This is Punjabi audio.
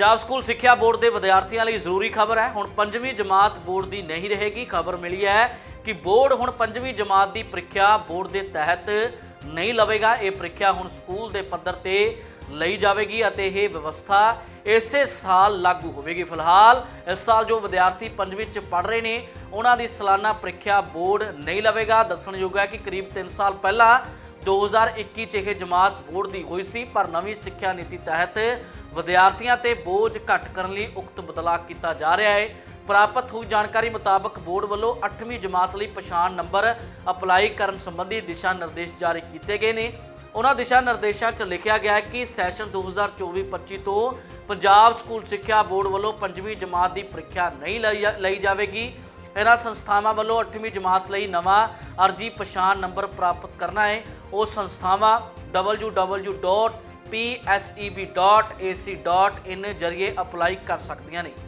ਪੰਜਾਬ ਸਕੂਲ ਸਿੱਖਿਆ ਬੋਰਡ ਦੇ ਵਿਦਿਆਰਥੀਆਂ ਲਈ ਜ਼ਰੂਰੀ ਖਬਰ ਹੈ। ਹੁਣ ਪੰਜਵੀਂ ਜਮਾਤ ਬੋਰਡ ਦੀ ਨਹੀਂ ਰਹੇਗੀ। ਖਬਰ ਮਿਲੀ ਹੈ ਕਿ ਬੋਰਡ ਹੁਣ ਪੰਜਵੀਂ ਜਮਾਤ ਦੀ ਪ੍ਰੀਖਿਆ ਬੋਰਡ ਦੇ ਤਹਿਤ ਨਹੀਂ ਲਵੇਗਾ। ਇਹ ਪ੍ਰੀਖਿਆ ਹੁਣ ਸਕੂਲ ਦੇ ਪੱਧਰ ਤੇ ਲਈ ਜਾਵੇਗੀ ਅਤੇ ਇਹ ਵਿਵਸਥਾ ਇਸੇ ਸਾਲ ਲਾਗੂ ਹੋਵੇਗੀ। ਫਿਲਹਾਲ ਇਸ ਸਾਲ ਜੋ ਵਿਦਿਆਰਥੀ ਪੰਜਵੀਂ ਚ ਪੜ ਰਹੇ ਨੇ, ਉਹਨਾਂ ਦੀ ਸਾਲਾਨਾ ਪ੍ਰੀਖਿਆ ਬੋਰਡ ਨਹੀਂ ਲਵੇਗਾ। ਦੱਸਣਯੋਗ ਹੈ ਕਿ ਕਰੀਬ 3 ਸਾਲ ਪਹਿਲਾਂ 2021 ਚ ਇਹ ਜਮਾਤ ਬੋਰਡ ਦੀ ਹੋਈ ਸੀ, ਪਰ ਨਵੀਂ ਸਿੱਖਿਆ ਨੀਤੀ ਤਹਿਤ ਵਿਦਿਆਰਥੀਆਂ ਤੇ ਬੋਝ ਘੱਟ ਕਰਨ ਲਈ ਉਕਤ ਬਦਲਾਅ ਕੀਤਾ ਜਾ ਰਿਹਾ ਹੈ। ਪ੍ਰਾਪਤ ਹੋਈ ਜਾਣਕਾਰੀ ਮੁਤਾਬਕ ਬੋਰਡ ਵੱਲੋਂ 8ਵੀਂ ਜਮਾਤ ਲਈ ਪਛਾਣ ਨੰਬਰ ਅਪਲਾਈ ਕਰਨ ਸੰਬੰਧੀ ਦਿਸ਼ਾ ਨਿਰਦੇਸ਼ ਜਾਰੀ ਕੀਤੇ ਗਏ ਨੇ। ਉਹਨਾਂ ਦਿਸ਼ਾ ਨਿਰਦੇਸ਼ਾਂ 'ਚ ਲਿਖਿਆ ਗਿਆ ਹੈ ਕਿ ਸੈਸ਼ਨ 2024-25 ਤੋਂ ਪੰਜਾਬ ਸਕੂਲ ਸਿੱਖਿਆ ਬੋਰਡ ਵੱਲੋਂ ਪੰਜਵੀਂ ਜਮਾਤ ਦੀ ਪ੍ਰੀਖਿਆ ਨਹੀਂ ਲਈ ਜਾਵੇਗੀ। ਇਹਨਾਂ ਸੰਸਥਾਵਾਂ ਵੱਲੋਂ 8ਵੀਂ ਜਮਾਤ ਲਈ ਨਵਾਂ ਅਰਜੀ ਪਛਾਣ ਨੰਬਰ ਪ੍ਰਾਪਤ ਕਰਨਾ ਹੈ। ਉਹ ਸੰਸਥਾਵਾਂ www.pseb.ac.in ਜਰੀਏ ਅਪਲਾਈ ਕਰ ਸਕਦੀਆਂ ਨੇ।